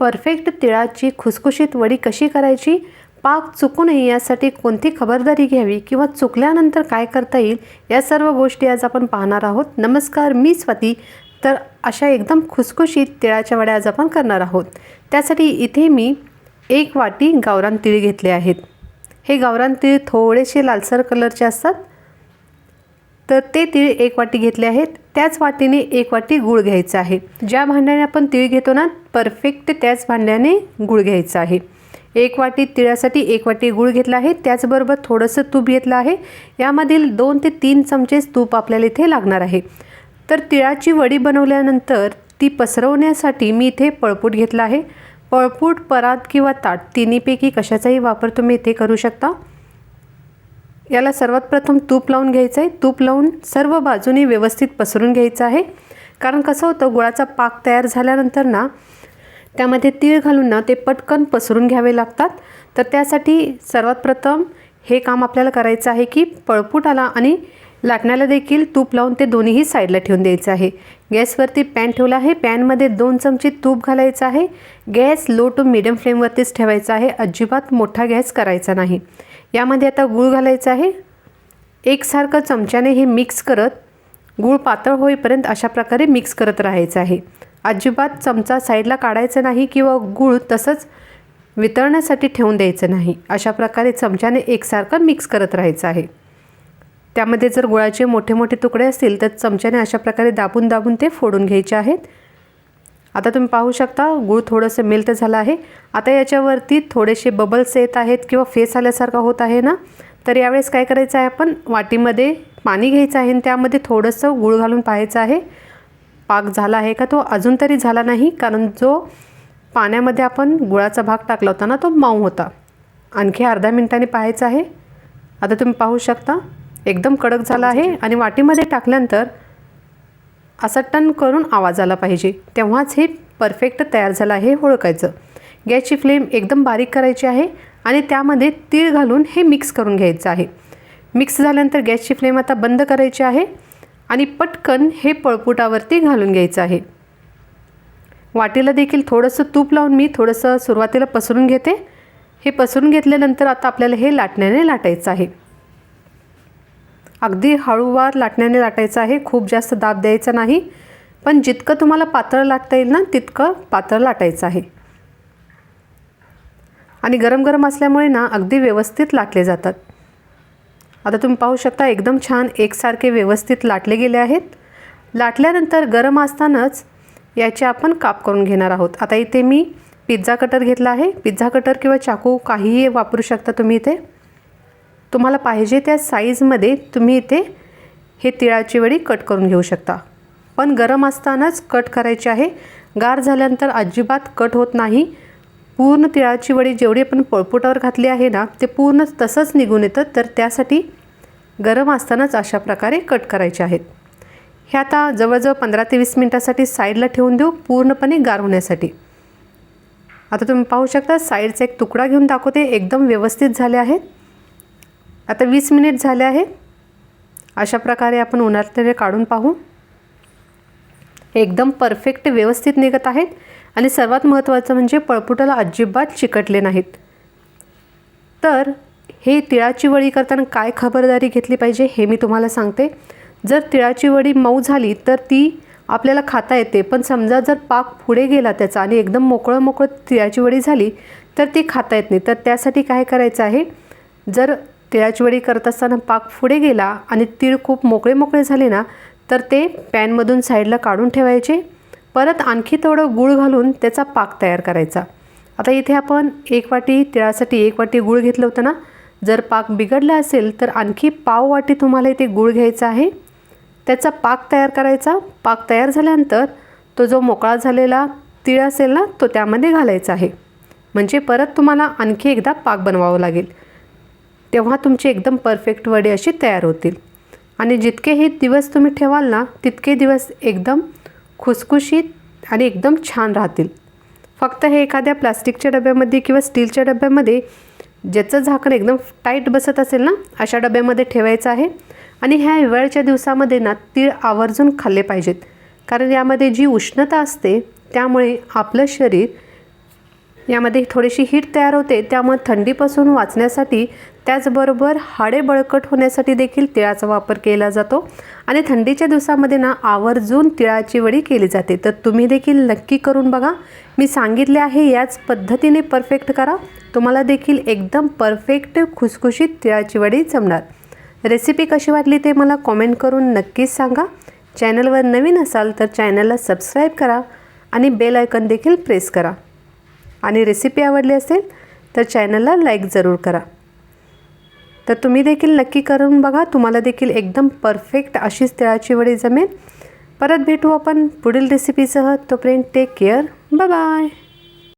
Perfect तिळाची खुसखुशीत वडी कशी करायची? पाक चुकू नये यासाठी कोणती खबरदारी घ्यावी किंवा चुकल्यानंतर काय करता येईल? या सर्व गोष्टी आज आपण पाहणार आहोत. नमस्कार मी स्वाती. तर अशा एकदम खुसखुशीत तिळाच्या वड्या आज आपण करणार आहोत. त्यासाठी इथे मी एक वाटी गावरान तिळ घेतले आहेत. हे गावरान तीळ थोडेसे लालसर कलरचे असतात. तर ते तीळ एक वाटी घेतले आहेत. त्याच वाटीने एक वाटी गूळ घ्यायचा आहे. ज्या भांड्याने आपण तीळ घेतो ना परफेक्ट त्याच भांड्याने गूळ घ्यायचा आहे. एक वाटी तिळासाठी एक वाटी गूळ घेतला आहे. त्याचबरोबर थोडंसं तूप घेतलं आहे. यामधील दोन ते तीन चमचेच तूप आपल्याला इथे लागणार आहे. तर तिळाची वडी बनवल्यानंतर ती पसरवण्यासाठी मी इथे पळपूट घेतला आहे. पळपूट परात किंवा ताट तिन्हीपैकी कशाचाही वापर तुम्ही इथे करू शकता. याला सर्वात प्रथम तूप लावून घ्यायचं आहे. तूप लावून सर्व बाजूने व्यवस्थित पसरून घ्यायचं आहे. कारण कसं होतं गुळाचा पाक तयार झाल्यानंतर ना त्यामध्ये तीळ घालून ना ते पटकन पसरून घ्यावे लागतात. तर त्यासाठी सर्वात प्रथम हे काम आपल्याला करायचं आहे की पळपूटाला आणि लाटण्याला देखील तूप लावून ते दोन्हीही साईडला ठेवून द्यायचं आहे. गॅसवरती पॅन ठेवला आहे. पॅनमध्ये दोन चमचे तूप घालायचं आहे. गॅस लो टू मिडियम फ्लेमवरतीच ठेवायचा आहे. अजिबात मोठा गॅस करायचा नाही. यामध्ये आता गूळ घालायचं आहे. एकसारखं चमच्याने हे मिक्स करत गूळ पातळ होईपर्यंत अशा प्रकारे मिक्स करत राहायचं आहे. अजिबात चमचा साईडला काढायचा नाही किंवा गूळ तसंच वितळण्यासाठी ठेवून द्यायचं नाही. अशा प्रकारे चमच्याने एकसारखं मिक्स करत राहायचं आहे. त्यामध्ये जर गुळाचे मोठे मोठे तुकडे असतील तर चमच्याने अशा प्रकारे दाबून दाबून ते फोडून घ्यायचे आहेत. आता तुम्ही पाहू शकता गूळ थोडंसं मेल्ट झालं आहे. आता याच्यावरती थोडेसे बबल्स येत आहेत किंवा फेस आल्यासारखा होत आहे ना? तर यावेळेस काय करायचं आहे आपण? वाटीमध्ये पाणी घ्यायचं आहे आणि त्यामध्ये थोडंसं गूळ घालून पाहायचं आहे. पाक झाला आहे का तो? अजून तरी झाला नाही कारण जो पाण्यामध्ये आपण गुळाचा भाग टाकला होता ना तो माऊ होता. आणखी अर्धा मिनिटाने पाहायचा आहे. आता तुम्ही पाहू शकता एकदम कडक झाला आहे. आणि वाटीमध्ये टाकल्यानंतर असा टन करून आवाज आला पाहिजे. तेव्हाच हे परफेक्ट तयार झालं आहे ओळखायचं. गॅसची फ्लेम एकदम बारीक करायची आहे आणि त्यामध्ये तीळ घालून हे मिक्स करून घ्यायचं आहे. मिक्स झाल्यानंतर गॅसची फ्लेम आता बंद करायची आहे आणि पटकन हे पळपुटावरती घालून घ्यायचं आहे. वाटीला देखील थोडंसं तूप लावून मी थोडंसं सुरुवातीला पसरून घेते. हे पसरून घेतल्यानंतर आता आपल्याला हे लाटण्याने लाटायचं आहे. अगदी हळूवार लाटण्याने लाटायचं आहे. खूप जास्त दाब द्यायचा नाही. पण जितकं तुम्हाला पातळ लाटता येईल ना तितकं पातळ लाटायचं आहे. आणि गरम गरम असल्यामुळे ना अगदी व्यवस्थित लाटले जातात. आता तुम्ही पाहू शकता एकदम छान एकसारखे व्यवस्थित लाटले गेले आहेत. लाटल्यानंतर गरम असतानाच याचे आपण काप करून घेणार आहोत. आता इथे मी पिझ्झा कटर घेतला आहे. पिझ्झा कटर किंवा चाकू काहीही वापरू शकता तुम्ही इथे. तुम्हाला पाहिजे त्या साईजमध्ये तुम्ही इथे हे तिळाची वडी कट करून घेऊ शकता. पण गरम असतानाच कट करायची आहे. गार झाल्यानंतर अजिबात कट होत नाही. पूर्ण तिळाची वडी जेवढी आपण पळपुटावर घातली आहे ना ते पूर्ण तसंच निघून येतं. तर त्यासाठी गरम असतानाच अशा प्रकारे कट करायचे आहेत. हे आता जवळजवळ पंधरा ते वीस मिनटासाठी साईडला ठेवून देऊ पूर्णपणे गार होण्यासाठी. आता तुम्ही पाहू शकता साईडचा एक तुकडा घेऊन दाखवते. एकदम व्यवस्थित झाले आहेत. आता वीस मिनिट झाले आहे अशा प्रकारे आपण उन्हातले काढून पाहू. एकदम परफेक्ट व्यवस्थित निघत आहेत आणि सर्वात महत्त्वाचं म्हणजे पळपुटाला अजिबात चिकटले नाहीत. तर हे तिळाची वडी करताना काय खबरदारी घेतली पाहिजे हे मी तुम्हाला सांगते. जर तिळाची वडी मऊ झाली तर ती आपल्याला खाता येते. पण समजा जर पाक पुढे गेला त्याचा आणि एकदम मोकळं मोकळं तिळाची वडी झाली तर ती खाता येत नाही. तर त्यासाठी काय करायचं आहे? जर तिळाची वडी करत असताना पाक पुढे गेला आणि तीळ खूप मोकळे मोकळे झाले ना तर ते पॅनमधून साईडला काढून ठेवायचे. परत आणखी थोडं गूळ घालून त्याचा पाक तयार करायचा. आता इथे आपण एक वाटी तिळासाठी एक वाटी गूळ घेतलं होतं ना. जर पाक बिघडला असेल तर आणखी पाव वाटी तुम्हाला इथे गूळ घ्यायचा आहे. त्याचा पाक तयार करायचा. पाक तयार झाल्यानंतर तो जो मोकळा झालेला तीळ असेल ना तो त्यामध्ये घालायचा आहे. म्हणजे परत तुम्हाला आणखी एकदा पाक बनवावं लागेल. तेव्हा तुमची एकदम परफेक्ट वडे अशी तयार होतील. आणि जितके हे दिवस तुम्ही ठेवाल ना तितके दिवस एकदम खुसखुशीत आणि एकदम छान राहतील. फक्त हे एखाद्या प्लास्टिकच्या डब्यामध्ये किंवा स्टीलच्या डब्यामध्ये ज्याचं झाकण एकदम टाईट बसत असेल ना अशा डब्यामध्ये ठेवायचं आहे. आणि ह्या हिवाळ्याच्या दिवसामध्ये ना तीळ आवर्जून खाल्ले पाहिजेत. कारण यामध्ये जी उष्णता असते त्यामुळे आपलं शरीर यामध्ये थोडीशी हीट तयार होते त्यामुळे थंडीपासून वाचण्यासाठी त्याचबरोबर हाडे बळकट होण्यासाठी देखील तिळाचा वापर केला जातो. आणि थंडीच्या दिवसामध्ये ना आवर्जून तिळाची वडी केली जाते. तर तुम्ही देखील नक्की करून बघा. मी सांगितले आहे याच पद्धतीने परफेक्ट करा. तुम्हाला देखील एकदम परफेक्ट खुसखुशीत तिळाची वडी जमणार. रेसिपी कशी वाटली ते मला कॉमेंट करून नक्कीच सांगा. चॅनलवर नवीन असाल तर चॅनलला सबस्क्राईब करा आणि बेल आयकन देखील प्रेस करा. आणि रेसिपी आवडली असेल तर चॅनलला लाईक जरूर करा. तर तुम्ही देखील नक्की करून बघा तुम्हाला देखील एकदम परफेक्ट अशीच तिळाची वडी जमेल. परत भेटू आपण पुढील रेसिपीसह तोपर्यंत टेक केअर बाय